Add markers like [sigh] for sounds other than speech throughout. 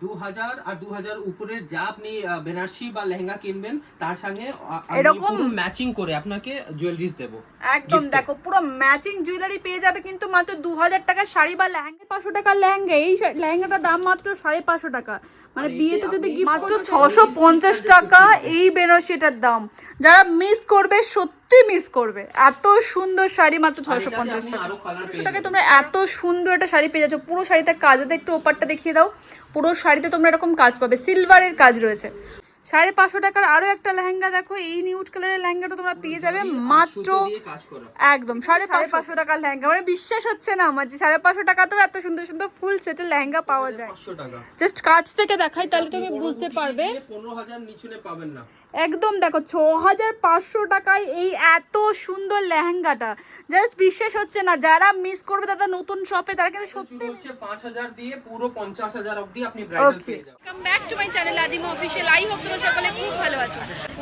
দু হাজার আর দু হাজার উপরের যা আপনি বেনারসি বা লেহেঙ্গা কিনবেন তার সঙ্গে এরকম? ম্যাচিং করে আপনাকে জুয়েলারিজ দেবো একদম দেখো পুরো ম্যাচিং জুয়েলারি পেয়ে যাবে কিন্তু মাত্র দু হাজার টাকার শাড়ি বা লেহেঙ্গা পাঁচশো টাকা লেহেঙ্গা এই লেহেঙ্গাটার দাম মাত্র সাড়ে পাঁচশো টাকা মানে বিয়েতে যদি মাত্র ছশো পঞ্চাশ টাকা এই বেনারসিটার দাম। যারা মিস করবে সত্যি মিস করবে। এত সুন্দর শাড়ি মাত্র ছশো পঞ্চাশ টাকা। ছশো টাকায় তোমরা এত সুন্দর একটা শাড়ি পেয়ে যাচ্ছ। পুরো শাড়িতে কাজ একটু ওপারটা দেখিয়ে দাও। পুরো শাড়িতে তোমরা এরকম কাজ পাবে। সিলভারের কাজ রয়েছে। সাড়ে পাঁচশো টাকার আরও একটা লেহেঙ্গা দেখো এই নিউড কালারের লেহেঙ্গাটা তোমরা পেয়ে যাবে মাত্র একদম সাড়ে সাড়ে পাঁচশো টাকার লেহেঙ্গা। মানে বিশ্বাস হচ্ছে না আমার যে সাড়ে পাঁচশো টাকা তো এত সুন্দর সুন্দর ফুল সেটের লেহেঙ্গা পাওয়া যায়। জাস্ট কাছ থেকে দেখাই তাহলে তুমি বুঝতে পারবে। পনেরো হাজার নিচুনে পাবেন না। একদম দেখো ছ হাজার পাঁচশো টাকায় এই এত সুন্দর লেহেঙ্গাটা। জাস্ট বিশ্বাস হচ্ছে না যারা মিস করবে তারা নতুন শপে তারা কিন্তু সত্যি হচ্ছে পাঁচ হাজার দিয়ে পুরো পঞ্চাশ হাজার অবধি আপনি ব্রাইডাল ওকে পেয়ে যাবেন। Welcome back to my channel Adim official I hope তোমরা সকলে খুব ভালো আছো।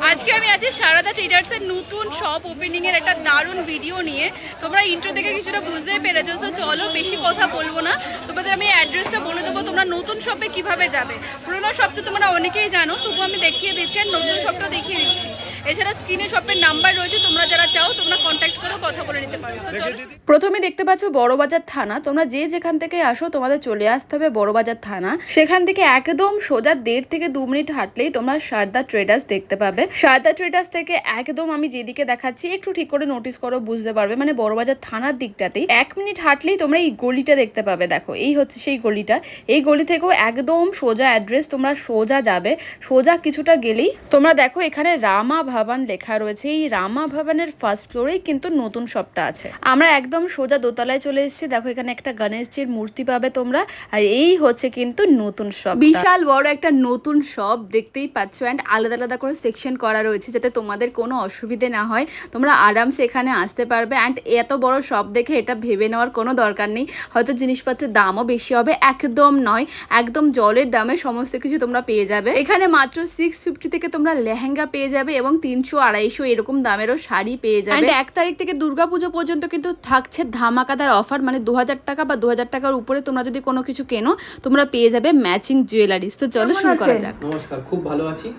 আজকে আমি আছি সারদা ট্রেডার্স এর নতুন শপ ওপেনিং এর একটা দারুণ ভিডিও নিয়ে। তোমরা ইন্ট্রো থেকে কিছুটা বুঝতে পেরেছ সো চলো বেশি কথা বলব না। তোমাদের আমি অ্যাড্রেসটা বলে দেবো তোমরা নতুন শপে কীভাবে যাবে। পুরোনো শপ তো তোমরা অনেকেই জানো তবু আমি দেখিয়ে দিচ্ছি আর নতুন শপটা দেখিয়ে দিচ্ছি। এছাড়া স্ক্রিনে শপের নাম্বার রয়েছে তোমরা যারা চাও তোমরা কন্ট্যাক্ট করে কথা বলে নিতে পারো। প্রথমে দেখতে পাচ্ছ বড়বাজার থানা। তোমরা যে যেখান থেকে আসো তোমাদের চলে আসতে হবে বড়বাজার থানা। সেখান থেকে একদম সোজা দেড় থেকে দু মিনিট হাঁটলেই তোমরা সারদা ট্রেডার্স দেখতে পাবে। সারদা ট্রেডার্স থেকে একদম আমি যেদিকে দেখাচ্ছি একটু ঠিক করে নোটিস করো বুঝতে পারবে। মানে বড়বাজার থানার দিকটাতেই এক মিনিট হাঁটলেই তোমরা এই গলিটা দেখতে পাবে। দেখো এই হচ্ছে সেই গলিটা। এই গলি থেকেও একদম সোজা অ্যাড্রেস তোমরা সোজা যাবে। সোজা কিছুটা গেলেই তোমরা দেখো এখানে রামা ভবন লেখা রয়েছে। এই রামা ভবনের ফার্স্ট ফ্লোরেই কিন্তু নতুন শপটা আছে। আমরা একদম সোজা দোতলায় চলে এসেছি। দেখো, এখানে একটা গণেশজির মূর্তি পাবে তোমরা। আর এই হচ্ছে কিন্তু নতুন শপ বিশাল বড় একটা নতুন শপ দেখতেই পাচ্ছ। অ্যান্ড আলাদা আলাদা করে সেকশন করা রয়েছে যাতে তোমাদের কোনো অসুবিধে না হয়। তোমরা আরামসে এখানে আসতে পারবে। অ্যান্ড এত বড় শপ দেখে এটা ভেবে নেওয়ার কোনো দরকার নেই। হয়তো জিনিসপত্রের দামও বেশি হবে। একদম নয়। একদম জলের দামে সমস্ত কিছু তোমরা পেয়ে যাবে। এখানে মাত্র সিক্স ফিফটি থেকে তোমরা লেহেঙ্গা পেয়ে যাবে এবং তিনশো আড়াইশো এরকম দামেরও শাড়ি পেয়ে যাবে। এক তারিখ থেকে দুর্গাপুজো পর্যন্ত কিন্তু থাকছে ধামাকাদার অফার মানে দু হাজার টাকা বা দু হাজার টাকার উপরে তোমরা যদি কোনো কিছু কেনো তোমরা পেয়ে যাবে ম্যাচিং জুয়েলারিস তো চলো শুরু করা যাক। নমস্কার খুব ভালো আছি।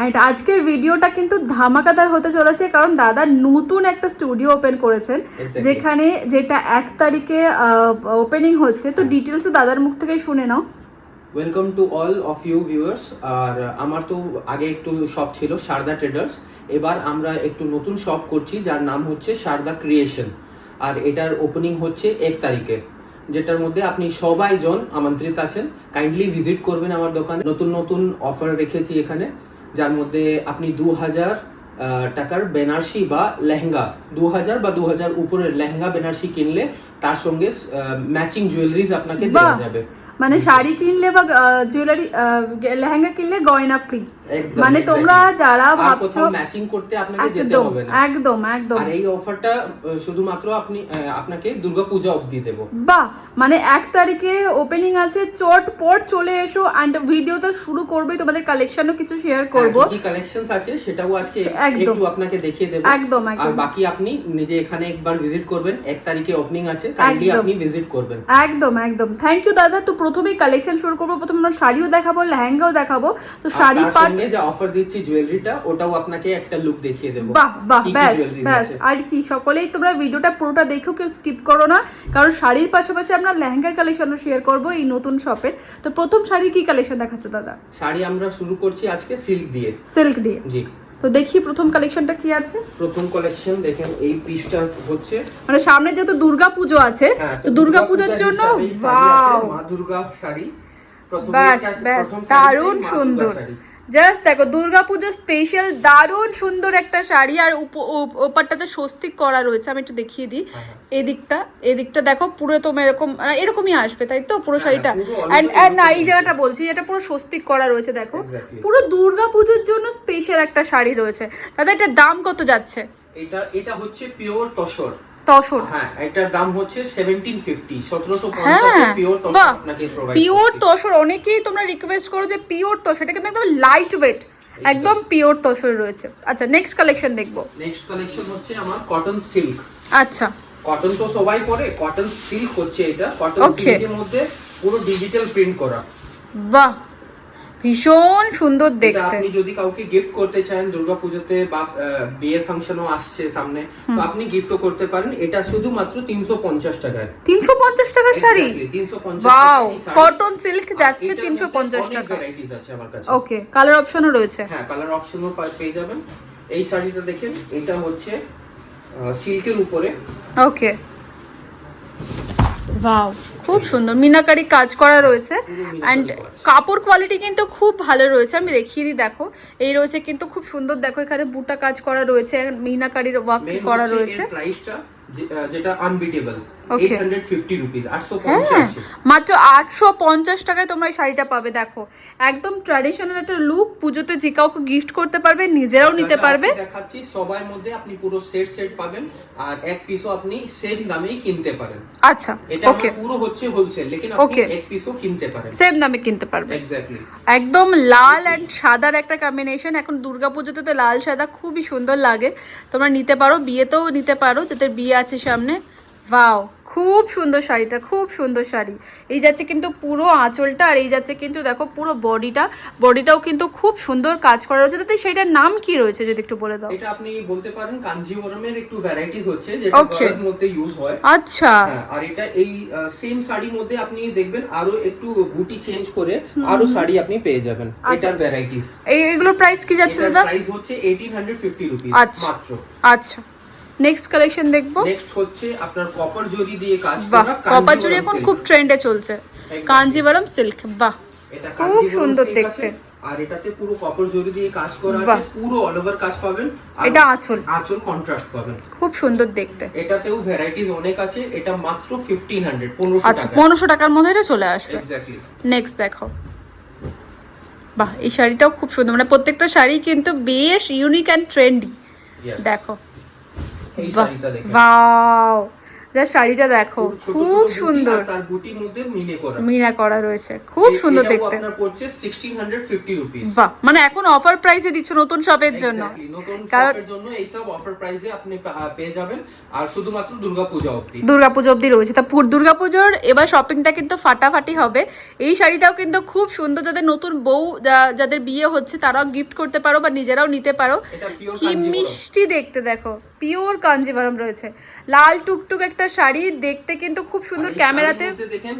আর আজকের ভিডিওটা কিন্তু ধামাকাদার হতে চলেছে কারণ দাদা নতুন একটা স্টুডিও ওপেন করেছেন যেখানে যেটা এক তারিখে ওপেনিং হচ্ছে। তো ডিটেলস দাদার মুখ থেকে শুনে নাও। Welcome to all of you viewers আর আমার তো আগে একটু শপ ছিল শারদা ট্রেডার্স এবার আমরা একটু নতুন শপ করছি, যার নাম হচ্ছে সারদা ক্রিয়েশন আর এটার ওপেনিং হচ্ছে এক তারিখে, যেটার মধ্যে আপনি সবাই জন আমন্ত্রিত আছেন। কাইন্ডলি ভিজিট করবেন আমার দোকানে। নতুন নতুন অফার রেখেছি এখানে, যার মধ্যে আপনি দু হাজার টাকার বেনারসি বা লেহেঙ্গা দু হাজার বা দু হাজার উপরের লেহেঙ্গা বেনারসি কিনলে তার সঙ্গে ম্যাচিং জুয়েলারিজ আপনাকে দেওয়া যাবে। মানে শাড়ি কিনলে বা জুয়েলারি লেহেঙ্গা কিনলে গয়না ফ্রি মানে তোমরা যারা ভাবছ ম্যাচিং করতে আপনাকে যেতে হবে না। একদম একদম। আর এই অফারটা শুধুমাত্র আপনি আপনাকে দুর্গাপূজা অবধি দেব। বাহ! মানে এক তারিখে ওপেনিং আছে চটপট চলে এসো অ্যান্ড ভিডিওটা শুরু করবে তোমাদের কালেকশনও কিছু শেয়ার করব। হ্যাঁ, কি কালেকশনস আছে সেটাও আজকে। একটু আপনাকে দেখিয়ে দেব। একদম, আর একদম। বাকি আপনি নিজে এখানে একবার ভিজিট করবেন এক তারিখে ওপেনিং আছে। কাইন্ডলি একদম। আপনি ভিজিট করবেন। একদম একদম। থ্যাংক ইউ দাদা। তো প্রথমেই কালেকশন শুরু করব। প্রথমে আমরা শাড়িও দেখাবো লেহেঙ্গাও দেখাবো। তো শাড়ি যে অফার দিচ্ছি জুয়েলারিটা ওটাও আপনাকে একটা লুক দেখিয়ে দেব। বাহ বাহ ব্যাস ব্যাস। আর কি সকলেই তোমরা ভিডিওটা পুরোটা দেখো কেউ স্কিপ করো না। কারণ শাড়ির পাশাপাশি আমরা লেহেঙ্গার কালেকশনও শেয়ার করব এই নতুন শপের তো প্রথম শাড়ি কি কালেকশন দেখাচ্ছ দাদা? শাড়ি আমরা শুরু করছি আজকে সিল্ক দিয়ে। সিল্ক দিয়ে। জি। তো দেখি প্রথম কালেকশনটা কি আছে। প্রথম কালেকশন দেখেন এই পিসটা হচ্ছে মানে সামনে যেহেতু দুর্গা পুজো আছে হ্যাঁ, তো দুর্গা পুজোর জন্য বাও মা দুর্গা শাড়ি। প্রথম দারুণ সুন্দর। জাস্ট দেখো দুর্গাপুজো স্পেশাল দারুণ সুন্দর একটা শাড়ি আর ওপারটাতে স্বস্তিক করা রয়েছে আমি একটু দেখিয়ে দিই। হ্যাঁ, হ্যাঁ। এদিকটা এদিকটা দেখো পুরো তোমার এরকম আহ, এরকমই আসবে তাই তো? পুরো হ্যাঁ, শাড়িটা। all অ্যান্ড না এই জায়গাটা বলছি এটা পুরো স্বস্তিক করা রয়েছে দেখো. পুরো দুর্গাপুজোর জন্য স্পেশাল একটা শাড়ি রয়েছে। তাদের এটার দাম কত যাচ্ছে? এটা এটা হচ্ছে পিওর তসর। তসর। হ্যাঁ এটার দাম হচ্ছে 1750 1750 হ্যাঁ। পিওর তসর আপনাকে প্রোভাইড পিওর তসর অনেকেই তোমরা রিকোয়েস্ট করো যে পিওর তসর এটা কিন্তু একদম লাইট ওয়েট একদম পিওর তসর রয়েছে। আচ্ছা নেক্সট কালেকশন দেখব। নেক্সট কালেকশন হচ্ছে আমার কটন সিল্ক আচ্ছা। কটন তো সবাই পরে কটন সিল্ক হচ্ছে এটা। কটন. সিল্কের মধ্যে পুরো ডিজিটাল প্রিন্ট করা। বাহ! ভীষণ সুন্দর দেখতে। আপনি যদি কাউকে গিফট করতে চান দুর্গাপুজোতে বা বিয়ের ফাংশনও আসছে সামনে তো আপনি গিফটও করতে পারেন। এটা শুধুমাত্র তিনশো পঞ্চাশ টাকায়। তিনশো পঞ্চাশ টাকার শাড়ি? তিনশো পঞ্চাশ ওয়াও কটন সিল্ক যাচ্ছে তিনশো পঞ্চাশ টাকা। ভ্যারাইটিস আছে আমার কাছে। ওকে কালার অপশনও রয়েছে। হ্যাঁ কালার অপশনও পেয়ে যাবেন। এই শাড়িটা দেখেন এটা হচ্ছে সিল্কের উপরে। ওকে ওয়াও খুব সুন্দর। মিনাকারি কাজ করা রয়েছে। অ্যান্ড কাপড় কোয়ালিটি কিন্তু খুব ভালো রয়েছে। আমি দেখিয়ে দিই দেখো। এই রয়েছে কিন্তু খুব সুন্দর। দেখো এখানে বুটা কাজ করা রয়েছে। মিনাকারির ওয়ার্ক করা রয়েছে। প্রাইসটা যেটা আনবিটেবল Okay. 850 রুপিস 850 হ্যাঁ মাত্র আটশো পঞ্চাশ টাকায় তোমরা এই শাড়িটা পাবে দেখো। একদম ট্র্যাডিশনাল একটা লুক পুজোতে যে কাউকে গিফট করতে পারবে নিজেরাও নিতে পারবে। দেখাচ্ছি সবার মধ্যে আপনি পুরো সেট সেট পাবেন আর এক পিসও আপনি সেম দামেই কিনতে পারেন। আচ্ছা এটা পুরো হচ্ছে হোলসেল লেকিন আপনি এক পিসও কিনতে পারেন। সেম দামে কিনতে পারবে। এক্স্যাক্টলি একদম লাল অ্যান্ড সাদার একটা কম্বিনেশন এখন দুর্গাপুজোতে তো লাল সাদা খুবই সুন্দর লাগে। তোমরা নিতে পারো বিয়েতেও নিতে পারো যাদের বিয়ে আছে সামনে। ভাও খুব সুন্দর শাড়িটা খুব সুন্দর শাড়ি। এই যাচ্ছে কিন্তু পুরো আঁচলটা আর এই যাচ্ছে কিন্তু দেখো পুরো বডিটা। বডিটাও কিন্তু খুব সুন্দর কাজ করা রয়েছে। তাতে সেইটার নাম কি রয়েছে যদি একটু বলে দাও? এটা আপনি বলতে পারেন কাঞ্জিভরমের একটু ভ্যারাইটিস হচ্ছে যেটা. গলার মধ্যে ইউজ হয়। আচ্ছা। হ্যাঁ আর এটা এই সেম শাড়ির মধ্যে আপনি দেখবেন আরও একটু বুটি চেঞ্জ করে আরও শাড়ি আপনি পেয়ে যাবেন আচ্ছা। এটার ভ্যারাইটিস এই এগুলোর প্রাইস কি যাচ্ছে দাদা? প্রাইস হচ্ছে 1850 রুপিস আচ্ছা। মাত্র। আচ্ছা। নেক্সট কালেকশন দেখব। নেক্সট হচ্ছে আপনার কপার জরি দিয়ে কাজ করা কপার কাঞ্জিভরম এখন খুব ট্রেন্ডে চলছে. কাঞ্জিভারম সিল্ক বাহ এটা খুব সুন্দর দেখতে। আর এটাতে পুরো কপার জরি দিয়ে কাজ করা আছে। পুরো অল ওভার কাজ পাবেন। এটা আঁচল। আঁচল কন্ট্রাস্ট পাবেন। খুব সুন্দর দেখতে। এটাতেও ভ্যারাইটিস অনেক আছে। এটা মাত্র 1500 1500 আচ্ছা টাকার মধ্যে এটা চলে আসবে। এক্স্যাক্টলি নেক্সট দেখো। বাহ এই শাড়িটাও খুব সুন্দর। মানে প্রত্যেকটা শাড়ি কিন্তু বেশ ইউনিক অ্যান্ড ট্রেন্ডি দেখো। এই বাহ শাড়িটা ওয়াও। যা শাড়িটা দেখো খুব সুন্দর। তার বুটির মধ্যে মিনে করা। মিনা করা রয়েছে খুব সুন্দর দেখতে। আপনার পড়ছে 1650 রুপিস বাহ মানে এখন অফার প্রাইসে দিচ্ছ নতুন শপের জন্য। নতুন শপের জন্য এইসব অফার প্রাইসে আপনি পেয়ে যাবেন। আর শুধুমাত্র দুর্গাপূজা অবধি। দুর্গাপুজো অবধি রয়েছে। তা পুর দুর্গাপুজোর এবার শপিংটা কিন্তু ফাটাফাটি হবে। এই শাড়িটাও কিন্তু খুব সুন্দর। যাদের নতুন বউ যাদের বিয়ে হচ্ছে তারাও গিফট করতে পারো বা নিজেরাও নিতে পারো। কি মিষ্টি দেখতে দেখো। পিওর কাঞ্জিভারম রয়েছে। লাল টুকটুক একটা শাড়ি দেখতে কিন্তু খুব সুন্দর ক্যামেরাতে। দেখেন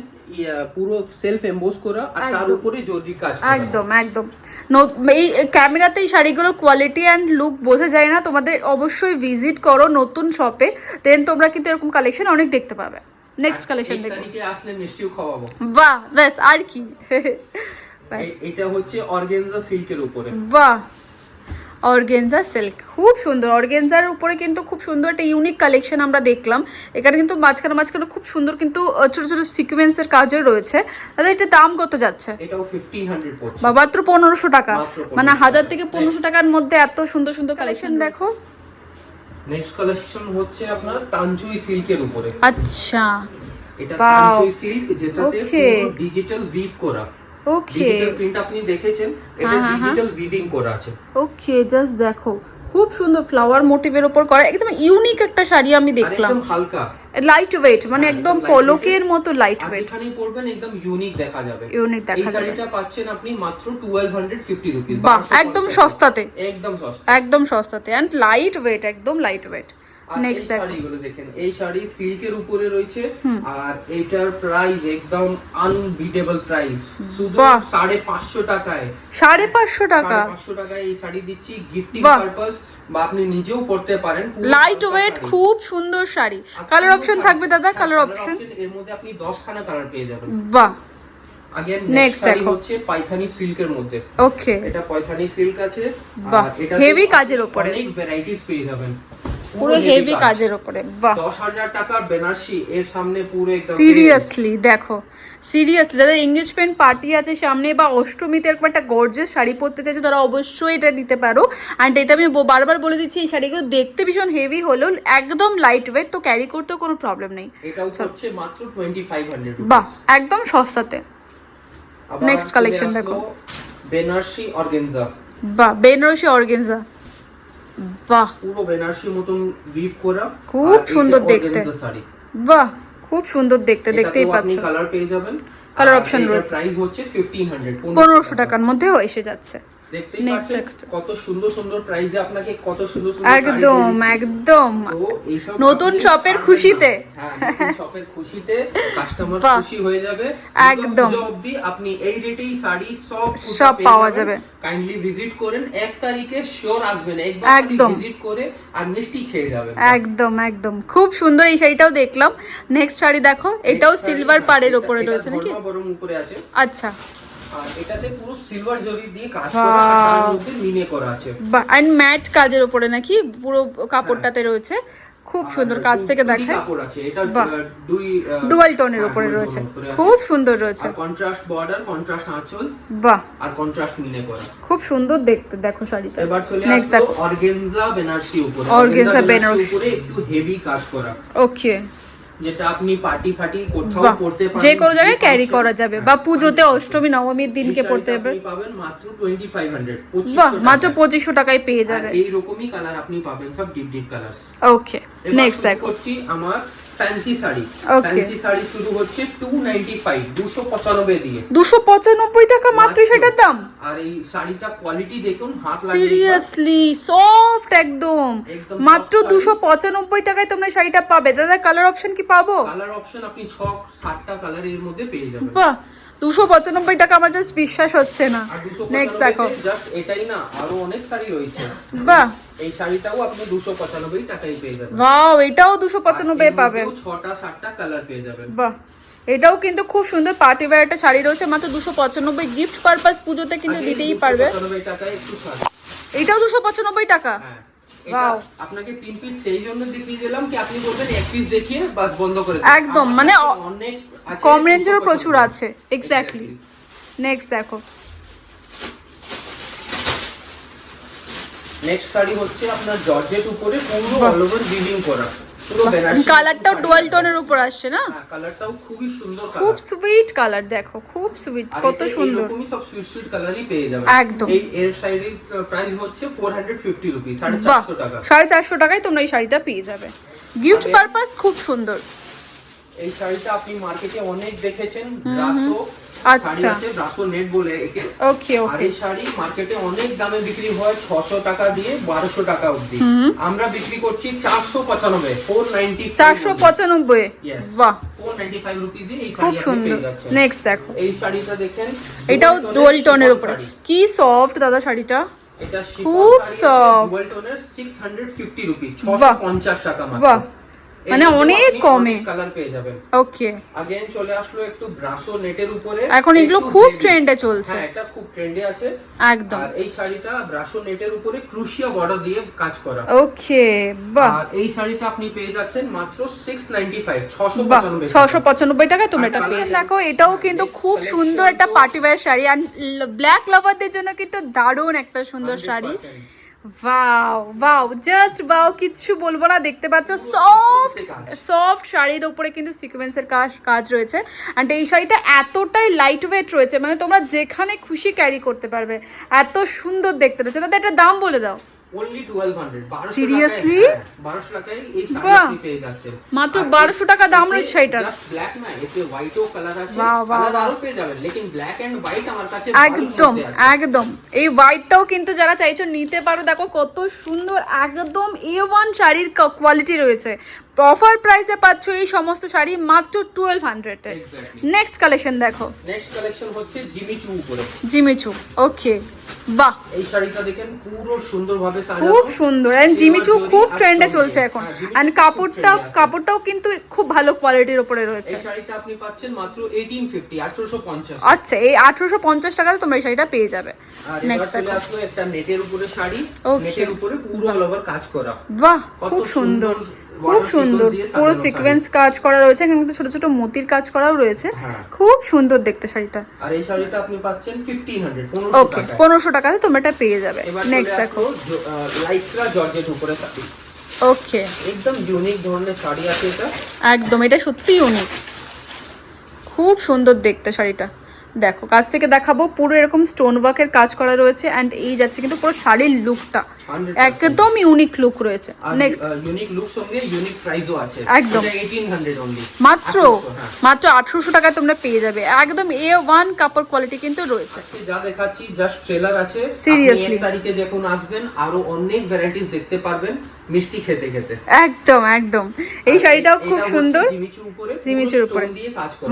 পুরো সেলফ এমবোস করা আর তার। উপরে জরি কাজ করা। একদম একদম। এই ক্যামেরাতে এই শাড়িগুলোর কোয়ালিটি অ্যান্ড লুক বোঝা যায় না তোমাদের অবশ্যই ভিজিট করো নতুন শপে দেন তোমরা কিন্তু এরকম কালেকশন অনেক দেখতে পাবে। নেক্সট কালেকশন দেখো। আসলে মিষ্টিও খাওয়াবো। বাহ ব্যাস আর কি? এটা হচ্ছে অর্গেনজা সিল্কের উপরে। বাহ অর্গেনজা সিল্ক। খুব সুন্দর। অর্গেনজার উপরে কিন্তু খুব সুন্দর একটা ইউনিক কালেকশন আমরা দেখলাম। এখানে কিন্তু মাঝখানে মাঝখানে খুব সুন্দর কিন্তু ছোট ছোট সিকুয়েন্সের কাজও রয়েছে। দাদা এটা দাম কত যাচ্ছে? এটাও 1500 পড়ছে। বা মাত্র পনেরোশো টাকা। মানে হাজার থেকে পনেরোশো টাকার মধ্যে এত সুন্দর সুন্দর কালেকশন দেখো। নেক্সট কালেকশন হচ্ছে আপনার তানচুই সিল্কের উপরে। আচ্ছা। এটা. তানচুই সিল্ক যেটাতে পুরো ডিজিটাল উইভ করা। ওকে ডিজিটাল প্রিন্ট আপনি দেখেছেন এটা হ্যাঁ, হ্যাঁ, হ্যাঁ। ডিজিটাল উইভিং করা আছে। ওকে জাস্ট দেখো। খুব সুন্দর ফ্লাওয়ার মোটিভের উপর করা একদম ইউনিক একটা শাড়ি আমি দেখলাম। একদম হালকা। লাইট ওয়েট মানে হ্যাঁ, একদম পলকের মতো লাইট ওয়েট পরবেন একদম ইউনিক দেখা যাবে। Unique দেখা এই শাড়িটা পাচ্ছেন আপনি মাত্র 1250 রুপিস বাহ একদম সস্তাতে। একদম সস্তা একদম সস্তাতে। অ্যান্ড লাইট ওয়েট একদম লাইট ওয়েট নেক্সট শাড়িগুলো দেখেন এই শাড়ি সিল্কের উপরে রয়েছে আর এটার প্রাইস একদম আনবিটেবল প্রাইস শুধু বাহ। সাড়ে পাঁচশো টাকায়। সাড়ে পাঁচশো টাকা? সাড়ে পাঁচশো টাকায় এই শাড়ি দিচ্ছি গিফটিং পারপাস বা আপনি নিজেও পড়তে পারেন লাইট ওয়েট খুব সুন্দর শাড়ি। কালার অপশন থাকবে দাদা হ্যাঁ, কালার colour অপশন এর মধ্যে আপনি 10 খানা কালার পেয়ে যাবেন। বাহ। নেক্সট শাড়ি দেখো। হচ্ছে পাইথানি সিল্কের মধ্যে। ওকে এটা পয়থানি সিল্ক আছে। আর এটাতে heavy কাজের ওপরে। অনেক ভ্যারাইটিস পেয়ে যাবেন। পুরো হেভি কাজের উপরে বাহ। দশ হাজার টাকার বেনারসি এর সামনে পুরো একদম সিরিয়াসলি দেখো সিরিয়াসলি যাদের এঙ্গেজমেন্ট পার্টি আছে সামনে বা অষ্টমীতে এরকম একটা গর্জেস শাড়ি পরতে চাইছো তারা অবশ্যই এটা নিতে পারো। অ্যান্ড এটা আমি ব- বারবার বলে দিচ্ছি এই শাড়িগুলো দেখতে ভীষণ হেভি হলেও একদম লাইট ওয়েট তো ক্যারি করতেও কোনো প্রবলেম নেই। হচ্ছে মাত্র বাহ একদম সস্তাতে। নেক্সট কালেকশন দেখো। বেনারসি অর্গেনজা। বাহ বেনারসি অর্গেনজা। বাহ। পুরো মতন উইভ করা খুব সুন্দর দেখতে। বাহ খুব সুন্দর দেখতে দেখতেই পাচ্ছেন আপনি কালার পেয়ে যাবেন। কালার অপশন রয়েছে। প্রাইস হচ্ছে 1500 পনেরোশো টাকার মধ্যেও এসে যাচ্ছে। দেখতেই Next পাচ্ছেন দেখছ। কত সুন্দর সুন্দর প্রাইসে আপনাকে কত সুন্দর সুন্দর একদম একদম। নতুন শপের খুশিতে। না। নতুন [laughs] শপের খুশিতে কাস্টমার খুশি হয়ে যাবে। একদম। অবধি আপনি এই রেটেই শাড়ি সব সব পাওয়া যাবে। কাইন্ডলি ভিজিট করেন এক তারিখে শিওর আসবেন। একবার ভিজিট করে আর মিষ্টি খেয়ে যাবেন। একদম একদম। খুব সুন্দর এই শাড়িটাও দেখলাম। নেক্সট শাড়ি দেখো এটাও সিলভার পাড়ের ওপরে রয়েছে নাকি? বরং উপরে আছে। আচ্ছা। আর এটাতে পুরো সিলভার জরি দিয়ে কাজ করা আর মধ্যে মিনে করা আছে। অ্যান্ড ম্যাট কাজের ওপরে নাকি পুরো কাপড়টাতে রয়েছে। খুব সুন্দর কাছ থেকে দেখায় কাপড় আছে এটা দুই ডুয়াল টোনের ওপরে রয়েছে। খুব সুন্দর রয়েছে। আর কন্ট্রাস্ট বর্ডার কন্ট্রাস্ট আঁচল বাহ। আর কন্ট্রাস্ট মিনে করা। খুব সুন্দর দেখতে দেখো শাড়িটা। এবার চলে নেক্সট দেখো। অর্গেনজা বেনারসি উপরে। Organza Organza Banarasi. উপরে একটু হেভি কাজ করা। ওকে যেটা আপনি পার্টি ফাটি কোথাও পড়তে পারেন যে কোনো জায়গায় ক্যারি করা যাবে। বা পুজোতে অষ্টমী নবমীর দিনকে পড়তে পারবেন হবে। আপনি পাবেন মাত্র 2500 বাহ 2500 মাত্র টাকায়। পঁচিশশো টাকায় পেয়ে যাবেন যাবে। এই রকমই কালার আপনি পাবেন সব deep deep colour okay next দেখো। আমার ফ্যান্সি শাড়ি। ফ্যান্সি শাড়ি শুরু হচ্ছে 295 295 দিয়ে। দুশো পঁচানব্বই টাকা মাত্র। সেটার দাম? আর এই শাড়িটা কোয়ালিটি দেখুন হাত সিরিয়াসলি সফট একদম। মাত্র soft শাড়ি। দুশো পঁচানব্বই টাকায় তোমরা শাড়িটা পাবে। দাদা কালার অপশন কি পাবো? কালার অপশন আপনি ছ সাতটা কালারের মধ্যে পেয়ে যাবেন। বাহ দুশো পঁচানব্বই টাকা আমার জাস্ট বিশ্বাস হচ্ছে না। নেক্সট দেখো। এটাই না আরও অনেক শাড়ি রয়েছে। বাহ। এই শাড়িটাও আপনি দুশো পঁচানব্বই টাকায় পেয়ে যাবেন। ওয়াও এটাও দুশো পঁচানব্বই আর এর পাবেন। মধ্যেও ছটা সাতটা কালার পেয়ে যাবেন। বাহ এটাও কিন্তু খুব সুন্দর পার্টি ওয়্যার একটা শাড়ি রয়েছে মাত্র দুশো পঁচানব্বই গিফট পারপাস পুজোতে কিন্তু এই দিতেই 295 পারবে। টাকায় একটু ছাড়। এটাও দুশো পঁচানব্বই টাকা? হ্যাঁ আপনাকে তিন পিস সেই জন্য দেখিয়ে দিলাম কি আপনি বলবেন এক পিস দেখিয়ে বাস বন্ধ করে একদম, মানে অনেক কম রেঞ্জেরও প্রচুর আছে। এক্স্যাক্টলি নেক্সট দেখো। নেক্সট শাড়ি হচ্ছে আপনার জর্জেট উপরে পুরো অল ওভার উইভিং করা। পুরো বেনারসি কালারটাও ডুয়াল টোনের উপর আসছে না? হ্যাঁ, কালারটাও খুবই সুন্দর খুব সুইট কালার দেখো খুব সুইট কত সুন্দর। এইরকমই সব সুইট সুইট কালারই পেয়ে যাবেন। একদম। এই এর শাড়ির প্রাইস হচ্ছে 450 রুপি 450 টাকা। সাড়ে চারশো টাকায় তোমরা এই শাড়িটা পেয়ে যাবে। গিফট পারপাস খুব সুন্দর। এই শাড়িটা আপনি মার্কেটে অনেক দেখেছেন আচ্ছা। ব্রাসো নেট বলে একে। ওকে আর ওকে এই শাড়ি মার্কেটে অনেক দামে বিক্রি হয় ছশো টাকা দিয়ে বারোশো টাকা অবধি। আমরা বিক্রি করছি চারশো পঁচানব্বই ফোর নাইনটি চারশো পঁচানব্বই? বাহ। ফোর নাইনটি এই শাড়ি আপনি সুন্দর। নেক্সট দেখো। এই শাড়িটা দেখেন এটাও ডুয়াল টোনের উপরে। কি সফট দাদা শাড়িটা। এটা খুব soft। ডুয়াল টোনের 650 রুপিস বাহ। 650 টাকা মাত্র। মানে অনেক কমে। কালার পেয়ে যাবেন। ওকে আগেন চলে আসলো একটু নেটের উপরে। এখন এগুলো খুব ট্রেন্ডে চলছে। হ্যাঁ এটা খুব ট্রেন্ডে আছে। একদম। আর এই শাড়িটা নেটের উপরে ক্রুশিয়া বর্ডার দিয়ে কাজ করা। ওকে বাহ। আর এই শাড়িটা আপনি পেয়ে যাচ্ছেন মাত্র 695 বাহ 695 ছশো পঁচানব্বই টাকায় তোমরা আর এটা পেয়ে দেখো এটাও কিন্তু খুব সুন্দর একটা পার্টি ওয়্যার শাড়ি। আর ব্ল্যাক লাভারদের জন্য কিন্তু দারুণ একটা সুন্দর sari. 100% wow wow just wow কিচ্ছু বলব না দেখতে পাচ্ছ সফট। সফট শাড়ির উপরে কিন্তু সিকোয়েন্সের কাজ কাজ রয়েছে। অ্যান্ড এই শাড়িটা এতটাই লাইট ওয়েট রয়েছে মানে তোমরা যেখানে খুশি ক্যারি করতে পারবে এত সুন্দর দেখতে রয়েছে। তাদের একটা দাম বলে দাও। Only 1200 1200 Seriously? টাকায়, হ্যাঁ, 1200 টাকায় এই শাড়ি আপনি পেয়ে যাচ্ছেন। মাত্র আর 1200 টাকা দাম রয়েছে শাড়িটার। just না এতে হোয়াইটও কালার আছে বাহ, বাহ, কালার আরও পেয়ে যাবেন লেকিন ব্ল্যাক এন্ড হোয়াইট আমার কাছে একদম একদম। এই হোয়াইটটাও কিন্তু যারা চাইছো নিতে পারো। দেখো কত সুন্দর একদম এ ওয়ান শাড়ির কোয়ালিটি রয়েছে। অফার প্রাইসে পাচ্ছ এই সমস্ত শাড়ি মাত্র টুয়েলভ হান্ড্রেডে. নেক্সট কালেকশন দেখো। নেক্সট কালেকশন হচ্ছে জিমিচু উপরে। জিমিচু ওকে বাহ। এই শাড়িটা দেখেন পুরো সুন্দরভাবে সাজানো। খুব সুন্দর। এন্ড জিমিচু খুব ট্রেন্ডে চলছে এখন। হ্যাঁ, এন্ড কাপড়টাও এ আছে। কাপড়টাও কিন্তু খুব ভালো কোয়ালিটির উপরে রয়েছে। এই শাড়িটা আপনি পাচ্ছেন মাত্র 1850 1850 আচ্ছা এই আঠারোশো পঞ্চাশ টাকাতে তোমরা এই শাড়িটা পেয়ে যাবে। নেক্সট দেখো। আসলো একটা নেটের উপরে শাড়ি. নেটের উপরে পুরো অল ওভার কাজ করা। বাহ খুব সুন্দর খুব সুন্দর। পুরো সিকোয়েন্স কাজ করা রয়েছে এখানে কিন্তু ছোট ছোট মোতির কাজ করাও রয়েছে। হ্যাঁ। খুব সুন্দর দেখতে শাড়িটা। আর এই শাড়িটা আপনি পাচ্ছেন 1500 1500 ওকে টাকায়। পনেরোশো টাকাতে তোমরা এটা পেয়ে যাবে। নেক্সট দেখো। লাইটরা জর্জেট উপরে শাড়ি। ওকে একদম ইউনিক ধরনের শাড়ি আছে এটা। একদম এটা সত্যি ইউনিক খুব সুন্দর দেখতে শাড়িটা। দেখো কাছ থেকে দেখাবো পুরো এরকম স্টোন ওয়ার্কের কাজ করা রয়েছে অ্যান্ড এই যাচ্ছে কিন্তু পুরো শাড়ির লুকটা 100% একদম ইউনিক লুক রয়েছে। নেক্সট ইউনিক লুক সঙ্গে ইউনিক প্রাইসও আছে। একদম। 1800 অনলি মাত্র হ্যাঁ। মাত্র আঠারোশো টাকায় তোমরা পেয়ে যাবে। একদম এ ওয়ান কাপড় কোয়ালিটি কিন্তু রয়েছে। যা দেখাচ্ছি জাস্ট ট্রেলার আছে। এক তারিখে যখন আসবেন আরও অনেক ভ্যারাইটিস দেখতে পারবেন মিষ্টি খেতে খেতে। একদম একদম। এই শাড়িটাও খুব সুন্দর। উপরে জিমিচুর।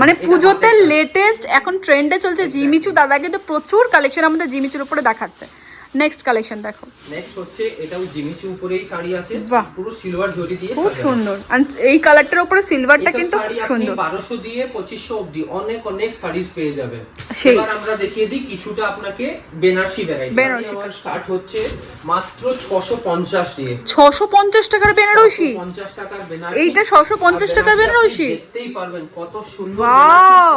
মানে পুজোতে লেটেস্ট এখন ট্রেন্ডে চলছে জিমিচু দাদা কিন্তু প্রচুর কালেকশন আমাদের জিমিচুর উপরে দেখাচ্ছে। নেক্সট কালেকশন দেখো। নেক্সট হচ্ছে এটাও জিমিচু উপরেই শাড়ি আছে। পুরো সিলভার জরি দিয়ে খুব সুন্দর। আর এই কালারটার উপরে সিলভারটা কিন্তু খুব সুন্দর। 1200 দিয়ে 2500 অবধি অনেক অনেক শাড়িজ পেয়ে যাবেন। এবার আমরা দেখিয়ে দিই কিছুটা আপনাকে বেনারসি ভ্যারাইটি বেনারসি। স্টার্ট হচ্ছে মাত্র 650 দিয়ে। ছশো পঞ্চাশ টাকার বেনারসি? 50 টাকার বেনারসি। এইটা 650 আর টাকার বেনারসি? দেখতেই পারবেন কত সুন্দর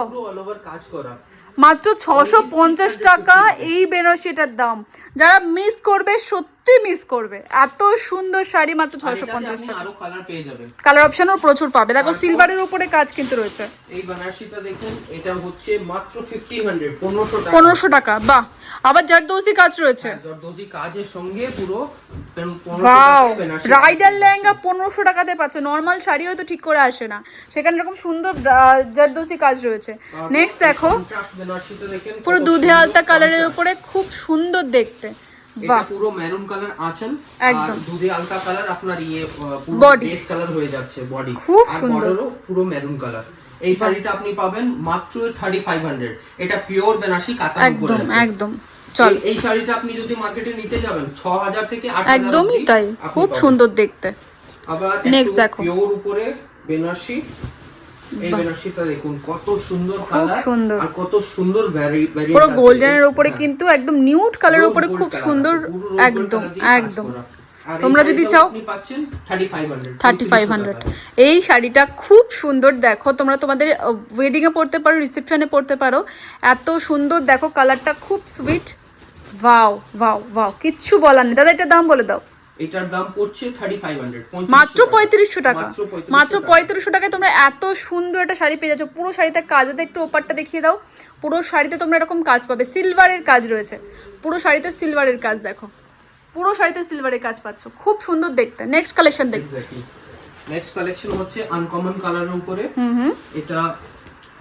পুরো অল ওভার কাজ করা। মাত্র ছশো পঞ্চাশ টাকা এই বেনারসিটার দাম। যারা মিস করবে সত্যি মিস করবে। এত সুন্দর শাড়ি মাত্র ছয়শো পঞ্চাশ টাকা। কালার অপশনও প্রচুর পাবে। দেখো সিলভারের উপরে কাজ কিন্তু রয়েছে। এই বেনারসিটা দেখুন এটা হচ্ছে মাত্র 1500 1500 টাকা। পনেরোশো টাকা বাহ। আবার জারদৌসি কাজ রয়েছে। হ্যাঁ, জর্দোজি কাজের সঙ্গে পুরো 1500 ব্রাইডাল লেহেঙ্গা পনেরোশো টাকাতে পাচ্ছ। নর্মাল শাড়ি হয়তো ঠিক করে আসে না। সেখানে এরকম সুন্দর জারদৌসি কাজ রয়েছে। নেক্সট দেখো। পুরো দুধে আলতা কালারের। উপরে খুব সুন্দর দেখতে। এটা পুরো মেরুন কালার আঁচল একদম। আর দুধে আলতা কালার আপনার ইয়ে পুরো। বেস কালার হয়ে যাচ্ছে বডি খুব সুন্দর। পুরো মেরুন কালার এই শাড়িটা আপনি পাবেন মাত্র 3500 এটা পিওর বেনারসি উপরে একদম একদম। চল। এই- শাড়িটা আপনি যদি মার্কেটে নিতে যাবেন 6000 থেকে 8000 একদমই তাই। খুব সুন্দর দেখতে। আবার Next দেখো। পিওর উপরে বেনারসি এই বেনারসিটা দেখুন কত সুন্দর খুব কালার সুন্দর। আর কত সুন্দর ভ্যারিয়েন্ট পুরো গোল্ডেনের উপরে কিন্তু একদম নিউড উপরে খুব সুন্দর একদম একদম। তোমরা যদি চাও আপনি পাচ্ছেন 3500 থার্টি ফাইভ হান্ড্রেড এই শাড়িটা খুব সুন্দর দেখো তোমরা তোমাদের ওয়েডিংয়ে পরতে পারো রিসেপশনে পরতে পারো। এত সুন্দর দেখো কালারটা খুব সুইট ভাও ভাও ভাও কিচ্ছু বলার নেই। দাদা এটা দাম বলে দাও। এটার দাম পড়ছে 3500 মাত্র পঁয়ত্রিশশো টাকা। মাত্র 3500 মাত্র টাকা। পঁয়ত্রিশশো টাকায় তোমরা এত সুন্দর একটা শাড়ি পেয়ে যাচ্ছ। পুরো শাড়িতে কাজ আছে একটু ওপারটা দেখিয়ে দাও। পুরো শাড়িতে তোমরা এরকম কাজ পাবে। সিলভারের কাজ রয়েছে। পুরো শাড়িতে সিলভারের কাজ দেখো। পুরো শাড়িতে সিলভারের কাজ পাচ্ছ। খুব সুন্দর দেখতে। নেক্সট কালেকশন দেখ নেক্সট কালেকশন হচ্ছে আনকমন কালারের উপরে। এটা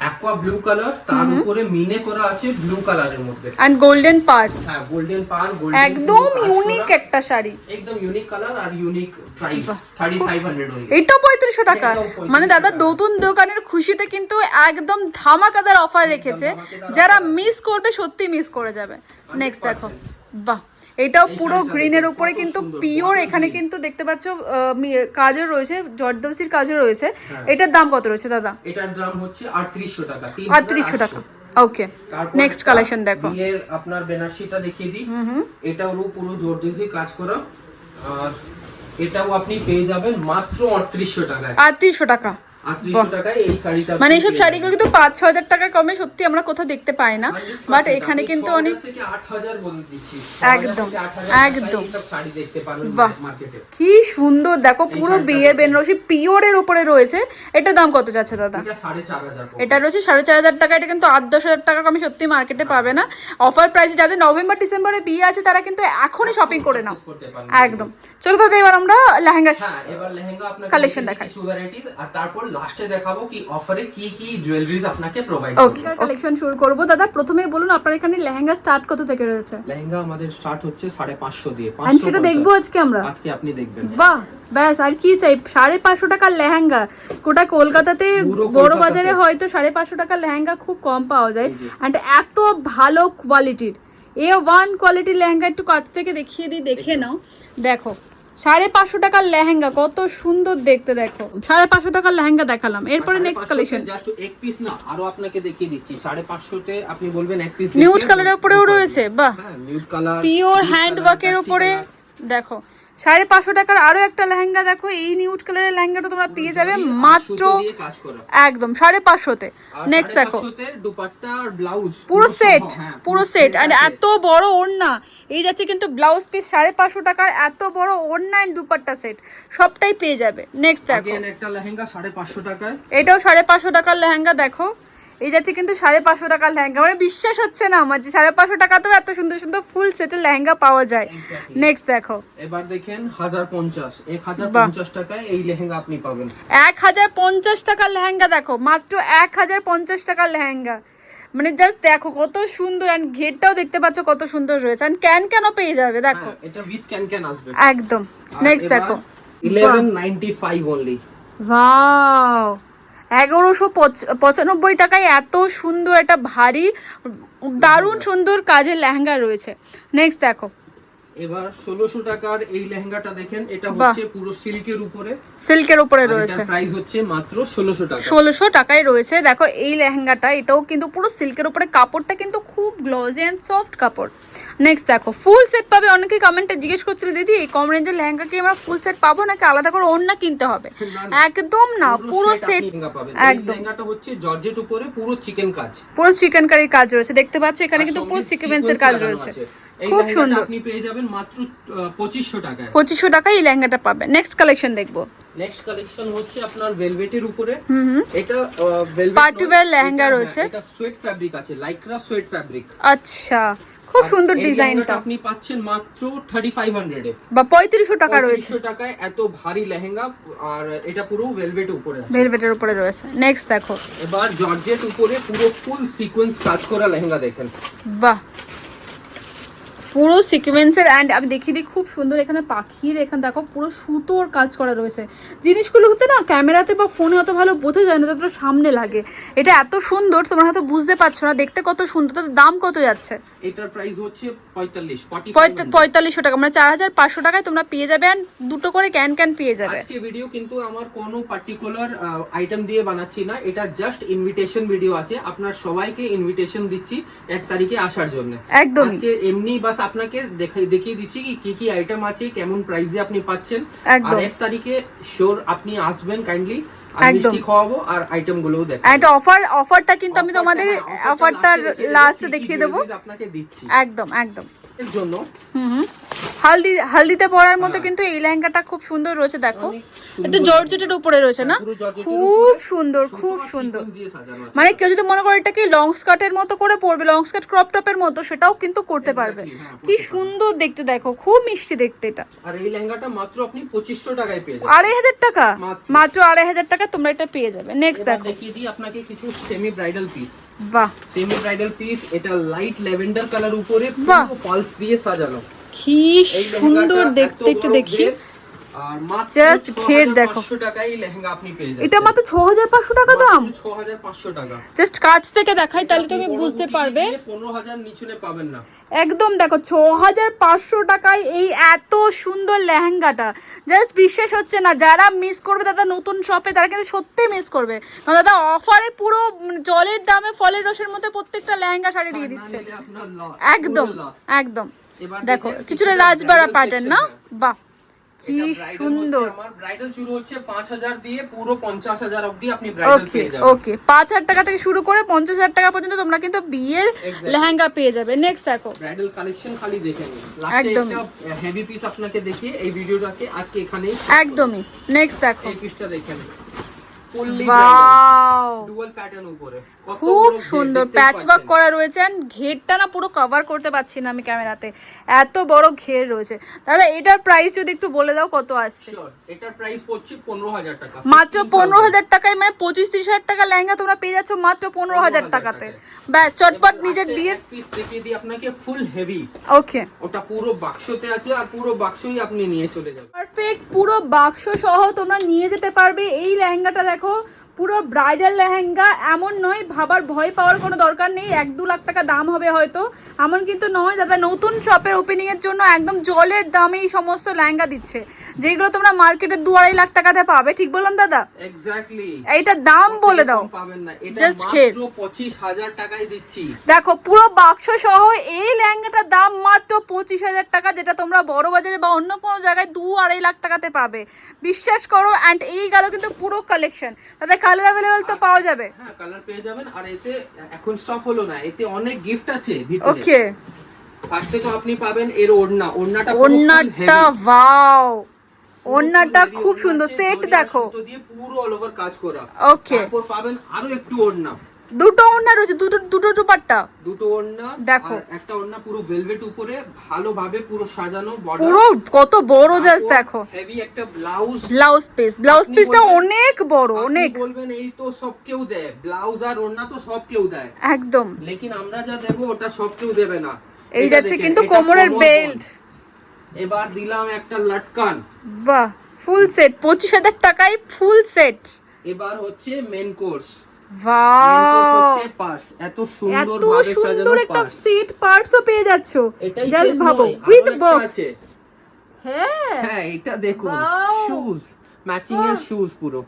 অ্যাকোয়া ব্লু কালার তার উপরে মিনে করা আছে ব্লু কালারের মধ্যে। অ্যান্ড গোল্ডেন পার্ট হ্যাঁ গোল্ডেন পার গোল্ডেন একদম ইউনিক একটা শাড়ি। একদম ইউনিক কালার আর ইউনিক প্রাইস 3500 only এইটাও পঁয়ত্রিশশো টাকা। মানে দাদা নতুন দোকানের খুশিতে কিন্তু একদম ধামাকাদার অফার রেখেছে। যারা মিস করবে সত্যি মিস করে যাবে। নেক্সট দেখো। বাহ এটাও পুরো গ্রিনের উপরে কিন্তু পিওর এখানে কিন্তু দেখতে পাচ্ছ কাজও রয়েছে জর্দৌসির কাজও রয়েছে। হ্যাঁ। এটার দাম কত রয়েছে দাদা? এটার দাম হচ্ছে 3800 টাকা আটত্রিশশো টাকা। ওকে নেক্সট কালেকশন দেখো। বিয়ের আপনার বেনারসিটা দেখিয়ে দিই। এটাও পুরো জর্দিসি কাজ করা। আর এটাও আপনি পেয়ে যাবেন মাত্র 3800 টাকায়। আটত্রিশশো টাকা। 3800 টাকায় এই শাড়িটা আপনি মানে এইসব শাড়িগুলো কিন্তু পাঁচ ছ হাজার টাকার কমে সত্যি আমরা কোথাও দেখতে পাই না বাট এখানে কিন্তু অনেক থেকে 8000 বলে দিচ্ছি একদম, 6000 থেকে 8000 টাকায় একদম। বাহ। কি সুন্দর দেখো পুরো বিয়ে। বেনারসি পিওরের উপরে রয়েছে এটার দাম কত যাচ্ছে দাদা এটা 4500 পড়বে। এটা রয়েছে সাড়ে চার হাজার টাকা এটা কিন্তু আট দশ হাজার টাকা কমে সত্যি মার্কেটে পাবে না অফার প্রাইসে যাদের নভেম্বর ডিসেম্বরে বিয়ে আছে তারা কিন্তু এখনই শপিং করে নাও। একদম চলো দাদা এবার আমরা লেহেঙ্গা হ্যাঁ দেখিয়ে দিই দেখাই। আর তারপর লাস্টে দেখাবো কি অফারে কি কি জুয়েলারিজ আপনাকে প্রোভাইড ওকে কালেকশন শুরু করব। দাদা প্রথমেই বলুন আপনার এখানে লেহেঙ্গা স্টার্ট কত থেকে রয়েছে? লেহেঙ্গা আমাদের স্টার্ট হচ্ছে 550 দিয়ে And সেটা 550 দেখব আজকে আমরা। আজকে আপনি দেখবেন। বাহ ব্যাস আর কি চাই? সাড়ে পাঁচশো টাকার লেহেঙ্গা। গোটা কলকাতাতে বড় বাজারে হয়তো সাড়ে পাঁচশো টাকার লেহেঙ্গা খুব কম পাওয়া যায়। অ্যান্ড এত ভালো কোয়ালিটির এ ওয়ান কোয়ালিটির লেহেঙ্গা একটু কাছ থেকে দেখিয়ে দিই দেখে নাও। দেখো সাড়ে পাঁচশো টাকার লেহেঙ্গা কত সুন্দর দেখতে দেখো। সাড়ে পাঁচশো টাকার লেহেঙ্গা দেখালাম। এরপরে নেক্সট কালেকশন জাস্ট এক পিস না আরও আপনাকে দেখিয়ে দিচ্ছি। সাড়ে পাঁচশোতে আপনি বলবেন এক পিস নিউড কালারের উপরেও রয়েছে বাহ। নিউড কালার পিওর হ্যান্ড ওয়ার্কের উপরে দেখো। সাড়ে পাঁচশো টাকার আরও একটা লেহেঙ্গা দেখো এই নিউড কালারের লেহেঙ্গাটা তোমরা পেয়ে যাবে মাত্র একদম সাড়ে পাঁচশোতে। নেক্সট দেখো। 550 তে দুপাট্টা আর ব্লাউজ পুরো সেট হ্যাঁ, পুরো সেট আর এত বড় ওড়না এই যাচ্ছে কিন্তু ব্লাউজ পিস সাড়ে পাঁচশো টাকার এত বড় ওড়না অ্যান্ড দুপাট্টা সেট সবটাই পেয়ে যাবে। নেক্সট দেখো। একটা লেহেঙ্গা 550 টাকায়। এটাও সাড়ে পাঁচশো টাকার লেহেঙ্গা দেখো। এই যাচ্ছে কিন্তু সাড়ে পাঁচশো টাকার লেহেঙ্গা। মানে বিশ্বাস হচ্ছে না আমার যে সাড়ে পাঁচশো টাকাতেও এত সুন্দর সুন্দর ফুল সেটের লেহেঙ্গা পাওয়া যায়। নেক্সট দেখো। এবার দেখেন হাজার পঞ্চাশ। এক হাজার। পঞ্চাশ টাকায় এই লেহেঙ্গা আপনি পাবেন। এক হাজার পঞ্চাশ টাকার লেহেঙ্গা দেখো মাত্র এক হাজার পঞ্চাশ টাকার লেহেঙ্গা। মানে জাস্ট দেখো কত সুন্দর অ্যান্ড ঘেরটাও দেখতে পাচ্ছ কত সুন্দর রয়েছে। অ্যান্ড ক্যান ক্যানও পেয়ে যাবে দেখো। হ্যাঁ, এটা উইথ ক্যান ক্যান আসবে। একদম। নেক্সট দেখো। Eleven ninety five only wow এগারোশো পঁচানব্বই টাকায় এত সুন্দর একটা ভারী দারুণ সুন্দর কাজের লেহেঙ্গা রয়েছে। নেক্সট দেখো। এবার ষোলোশো টাকার এই লেহেঙ্গাটা দেখেন এটা হচ্ছে পুরো সিল্কের উপরে। সিল্কের উপরে রয়েছে। প্রাইস হচ্ছে মাত্র ষোলোশো টাকা। ষোলোশো টাকায় রয়েছে। দেখো এই লেহেঙ্গাটা এটাও কিন্তু পুরো সিল্কের উপরে। কাপড়টা কিন্তু খুব গ্লজি অ্যান্ড সফট কাপড়। নেক্সট দেখো ফুল সেট পাবে? অনেকে কমেন্টে জিজ্ঞেস করছিল দিদি এই কম রেঞ্জের লেহেঙ্গা কি আমরা ফুল সেট পাবো নাকি আলাদা করে অন্য কিনতে হবে? একদম না পুরো সেট একদম। লেহেঙ্গাটা হচ্ছে জর্জেট উপরে পুরো চিকেন কাজ। পুরো চিকেন কারির কাজ রয়েছে। দেখতে পাচ্ছ এখানে কিন্তু পুরো সিকোয়েন্সের কাজ রয়েছে। খুব সুন্দর। আপনি পেয়ে যাবেন মাত্র পঁচিশশো টাকায়। পঁচিশশো টাকায় এই লেহেঙ্গাটা পাবে নেক্সট কালেকশন দেখব। নেক্সট কালেকশন হচ্ছে আপনার ভেলভেটের উপরে। এটা ভেলভেট Party wear লেহেঙ্গা রয়েছে। এটা সোয়েট ফ্যাব্রিক আছে লাইক্রা সোয়েট ফ্যাব্রিক আচ্ছা খুব সুন্দর ডিজাইনটা। আপনি পাচ্ছেন মাত্র থার্টি ফাইভ হান্ড্রেডে বা পঁয়ত্রিশশো টাকা রয়েছে। টাকায় এত ভারী লেহেঙ্গা আর এটা পুরো ভেলভেট উপরে আছে। ভেলভেটের উপরে রয়েছে। নেক্সট দেখো। এবার জর্জেট উপরে পুরো ফুল সিকোয়েন্স কাজ করা লেহেঙ্গা দেখেন। বাহ পুরো সিকোয়েন্সের অ্যান্ড আমি দেখিয়ে দিই খুব সুন্দর এখানে পাখির এখানে দেখো পুরো সুতোর কাজ করা রয়েছে। জিনিসগুলোতে না ক্যামেরাতে বা ফোনে অত ভালো বোঝা যায় না যতটা সামনে লাগে। এটা এত সুন্দর তোমরা হয়তো বুঝতে পারছ না দেখতে কত সুন্দর তাদের দাম কত যাচ্ছে? এটার প্রাইস হচ্ছে পঁয়তাল্লিশ পঁয়তাল্লিশশো টাকা মানে চার হাজার পাঁচশো টাকায় তোমরা পেয়ে যাবে দুটো করে ক্যান ক্যান পেয়ে যাবে। আজকে ভিডিও কিন্তু আমার কোনো পার্টিকুলার আইটেম দিয়ে বানাচ্ছি না এটা জাস্ট ইনভিটেশন ভিডিও আছে আপনার সবাইকে ইনভিটেশন দিচ্ছি এক তারিখে আসার জন্য। একদমই। আজকে এমনি বাস আপনাকে দেখিয়ে দিচ্ছি কি কি কি আইটেম আছে কেমন প্রাইসে আপনি পাচ্ছেন। আর এক তারিখে শিওর আপনি আসবেন কাইন্ডলি। মিষ্টি খাওয়াবো আর আইটেম গুলোও অফার অফারটা কিন্তু আমি তোমাদের হ্যাঁ, অফারটার লাস্টে লাস্টে দেখিয়ে দেবো। আপনাকে দিচ্ছি। একদম একদম। এর জন্য। হালদি হালদিতে পরার মতো কিন্তু এই লেহেঙ্গাটা খুব সুন্দর রয়েছে দেখো। এটা জর্জেটের উপরে রয়েছে না? খুব সুন্দর খুব সুন্দর। মানে কেউ যদি মনে করে এটাকে লং স্কার্টের মতো করে পরবে লং স্কার্ট ক্রপ টপের মতো সেটাও কিন্তু করতে পারবে। হ্যাঁ, কি সুন্দর দেখতে দেখো খুব মিষ্টি দেখতে এটা। আর এই লেহেঙ্গাটা মাত্র আপনি পঁচিশশো টাকায় পেয়ে যাবেন। আড়াই হাজার টাকা? মাত্র। মাত্র আড়াই হাজার টাকা তোমরা এটা পেয়ে যাবে। নেক্সট দেখো। দেখিয়ে দিই আপনাকে কিছু সেমি ব্রাইডাল পিস বাহ। সেমি ব্রাইডাল পিস এটা লাইট ল্যাভেন্ডার কালার উপরে। পুরো পালস দিয়ে সাজানো। কি সুন্দর দেখতে একটু দেখি। আর Just ঘের দেখো। 6500 টাকায় এই লেহেঙ্গা আপনি পেয়ে যাবেন এটা মাত্র ছ হাজার পাঁচশো টাকা দাম? টাকা। জাস্ট কাছ থেকে দেখাই তাহলে তুমি বুঝতে পারবে। পাবেন না। একদম দেখো টাকায় এই এত সুন্দর লেহেঙ্গাটা। জাস্ট বিশ্বাস হচ্ছে না যারা মিস করবে দাদা নতুন শপে তারা কিন্তু সত্যি মিস করবে। কারণ দাদা অফারে পুরো জলের দামে ফলের রসের মধ্যে প্রত্যেকটা লেহেঙ্গা শাড়ি দিয়ে দিচ্ছে। একদম একদম। দেখো কিছুটা রাজবাড়া প্যাটার্ন না? বাহ। কি সুন্দর। আমার। ব্রাইডাল শুরু হচ্ছে পাঁচ হাজার দিয়ে পুরো পঞ্চাশ হাজার অব্দি আপনি ব্রাইডাল পেয়ে যাবেন। ওকে পাঁচ হাজার টাকা থেকে শুরু করে পঞ্চাশ হাজার টাকা পর্যন্ত তোমরা কিন্তু বিয়ের লেহেঙ্গা পেয়ে যাবে। নেক্সট দেখো। ব্রাইডাল কালেকশন খালি দেখে নিন। একটা হেভি পিস আপনাকে দেখিয়ে এই ভিডিওটাকে আজকে এখানেই একদমই। নেক্সট দেখো। এই পিসটা দেখেন ফুললি ওয়াও ডুয়াল প্যাটার্ন উপরে। খুব সুন্দর দেখতেই প্যাচ ওয়ার্ক করা রয়েছে and ঘেরটা না পুরো কভার করতে পারছি না আমি ক্যামেরাতে। এত বড় ঘের রয়েছে। দাদা এটার প্রাইস যদি একটু বলে দাও কত আসছে? এটার প্রাইস পড়ছে পনেরো হাজার টাকা। মাত্র 15,000 পনেরো হাজার টাকায় মানে পঁচিশ ত্রিশ হাজার টাকা লেহেঙ্গা তোমরা পেয়ে যাচ্ছ মাত্র পনেরো হাজার 15,000 টাকাতে। টাকায়। ব্যাস চটপট নিজের বিয়ের পিস দেখিয়ে দিই আপনাকে ফুল হেভি ওকে ওটা পুরো বাক্সতে আছে আর পুরো বাক্সই আপনি নিয়ে চলে যাবেন। পারফেক্ট পুরো বাক্স সহ তোমরা নিয়ে যেতে পারবে। এই লেহেঙ্গাটা দেখো পুরো ব্রাইডাল লেহেঙ্গা এমন নয়, ভাবার ভয় পাওয়ার কোনো দরকার নেই, এক দু লাখ টাকা দাম হবে হয়তো। এমন কিন্তু নয়, দাদা, নতুন শপের ওপেনিংয়ের জন্য একদম জলের দামে এই সমস্ত লেহেঙ্গা দিচ্ছে। যেগুলো তোমরা মার্কেটে দু আড়াই লাখ টাকাতে পাবে ঠিক বললাম দাদা? এক্স্যাক্টলি এইটার দাম বলে দাও। পাবেন না। এটা মাত্র পঁচিশ হাজার টাকায় দিচ্ছি। দেখো পুরো বাক্স সহ এই লেহেঙ্গাটার দাম মাত্র পঁচিশ হাজার টাকা যেটা তোমরা বড় বাজারে বা অন্য কোনো জায়গায় দু আড়াই লাখ টাকাতে পাবে। বিশ্বাস করো অ্যান্ড এই গেল কিন্তু পুরো কালেকশন তাদের কালার অ্যাভেলেবেল তো পাওয়া যাবে। হ্যাঁ কালার পেয়ে যাবেন। আর এতে এখন স্টক হলো না এতে অনেক গিফট আছে ভিতরে। ওকে ফার্স্টে তো আপনি পাবেন এর ওড়না। ওড়নাটা full ওয়াও heavy খুব সুন্দর। সেট দেখো পুরো অল ওভার কাজ করা ওকে তারপর পাবেন আরও একটু ওড়না। দুটো ওড়না রয়েছে দুটো দুটো দুপাট্টা। দুটো ওড়না দেখো। একটা ওড়না পুরো ভেলভেট উপরে ভালোভাবে পুরো সাজানো বর্ডার পুরো কত বড় জাস্ট দেখো। হেভি একটা ব্লাউজ ব্লাউজ পিস ব্লাউজ পিসটা অনেক বড় অনেক। বলবেন এই তো সব কেউ দেয়। ব্লাউজ আর ওড়না তো সব কেউ দেয়। একদম। লেকিন আমরা যা দেবো ওটা সব কেউ দেবে না। এই যাচ্ছে কিন্তু কোমরের বেল্ট। এবার দিলাম একটা লটকান। বাহ ফুল সেট পঁচিশ হাজার টাকায় ফুল সেট এবার হচ্ছে মেন কোর্স এত সুন্দর একটা সেট পার্টসও পেয়ে যাচ্ছ। জাস্ট ভাবো উইথ বক্স হ্যাঁ। হ্যাঁ এটা দেখুন! শুজ ম্যাচিং এর শুজ পুরো।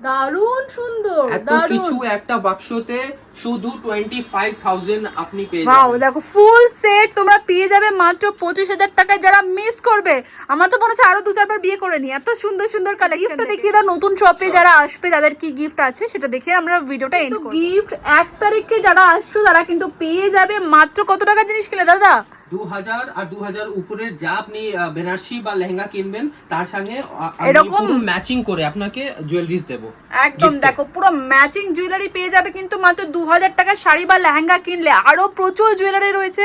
দারুণ সুন্দর এত কিছু একটা বাক্সতে শুধু টোয়েন্টি ফাইভ থাউজেন্ড আপনি পেয়ে ওয়াও দেখো ফুল সেট তোমরা পেয়ে যাবে মাত্র পঁচিশ হাজার টাকায় যারা মিস করবে। আমার তো মনে হচ্ছে আরও দু চারবার বিয়ে করে নি। এত সুন্দর সুন্দর কালেকশন দেখিয়ে দাও নতুন শপে যারা আসবে তাদের কি গিফট আছে সেটা দেখে আমরা ভিডিওটা এন্ড করব। গিফট এক তারিখে যারা আসছো তারা কিন্তু পেয়ে যাবে মাত্র কত টাকার জিনিস কিনে দাদা? দু হাজার আর দু হাজার উপরে যা আপনি বেনারসি বা লেহেঙ্গা কিনবেন তার সঙ্গে এরকম- ম্যাচিং করে আপনাকে জুয়েলারিজ দেবো। একদম দেখো পুরো ম্যাচিং জুয়েলারি পেয়ে যাবে কিন্তু মাত্র দু হাজার টাকার শাড়ি বা লেহেঙ্গা কিনলে। আরও প্রচুর জুয়েলারি রয়েছে।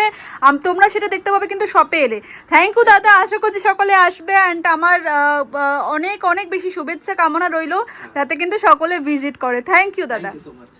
তোমরা সেটা দেখতে পাবে কিন্তু শপে এলে। থ্যাংক ইউ দাদা আশা করছি সকলে আসবে। অ্যান্ড আমার অনেক অনেক বেশি শুভেচ্ছা কামনা রইল। যাতে কিন্তু সকলে ভিজিট করে। থ্যাংক ইউ দাদা। Thank you so much